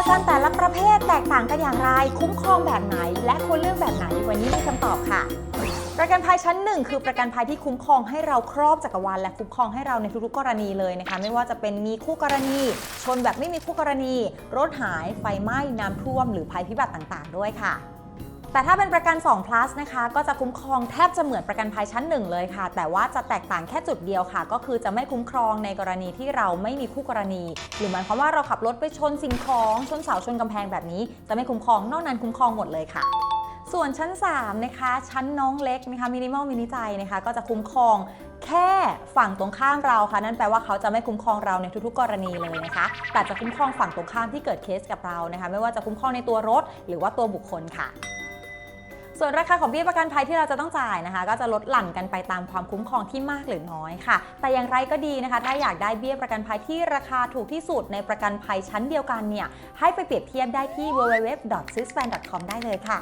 ประกันแต่ละประเภทแตกต่างกันอย่างไร คุ้มครองแบบไหน และควรเลือกแบบไหน วันนี้มีคำตอบค่ะ ประกันภัยชั้นหนึ่งคือประกันภัยที่คุ้มครองให้เราครอบจักรวาลและคุ้มครองให้เราในทุกๆกรณีเลยนะคะ ไม่ว่าจะเป็นมีคู่กรณี ชนแบบไม่มีคู่กรณี รถหายไฟไหม้น้ำท่วม หรือภัยพิบัติต่างๆ ด้วยค่ะ แต่ถ้าเป็นประกัน2 plus นะคะ ก็จะคุ้มครองแทบจะเหมือนประกันภัยชั้น 1 เลยค่ะ แต่ว่าจะแตกต่างแค่จุดเดียวค่ะ ก็คือจะไม่คุ้มครองในกรณีที่เราไม่มีคู่กรณี หรือหมายความว่าเราขับรถไปชนสิ่งของชนเสาชนกำแพงแบบนี้ จะไม่คุ้มครองนอกนั้นคุ้มครองหมดเลยค่ะส่วนชั้น 3 นะคะ ชั้นน้องเล็กนะคะมินิมอลมินิใจนะคะ ก็จะคุ้มครองแค่ฝั่งตรงข้ามเราค่ะ นั่นแปลว่าเขาจะไม่คุ้มครองเราในทุกๆ กรณีเลยนะคะ แต่จะคุ้มครองฝั่งตรงข้ามที่เกิดเคสกับเรานะคะ ไม่ว่าจะคุ้มครองในตัวรถหรือว่าตัวบุคคลค่ะ ส่วนราคาของเบี้ยประกันภัยที่เราจะต้องจ่ายนะคะ ก็จะลดหลั่นกันไปตามความคุ้มครองที่มากหรือน้อยค่ะ แต่อย่างไรก็ดีนะคะ ถ้าอยากได้เบี้ยประกันภัยที่ราคาถูกที่สุดในประกันภัยชั้นเดียวกันเนี่ยให้ไปเปรียบเทียบได้ที่ www.syspan.com ได้เลยค่ะ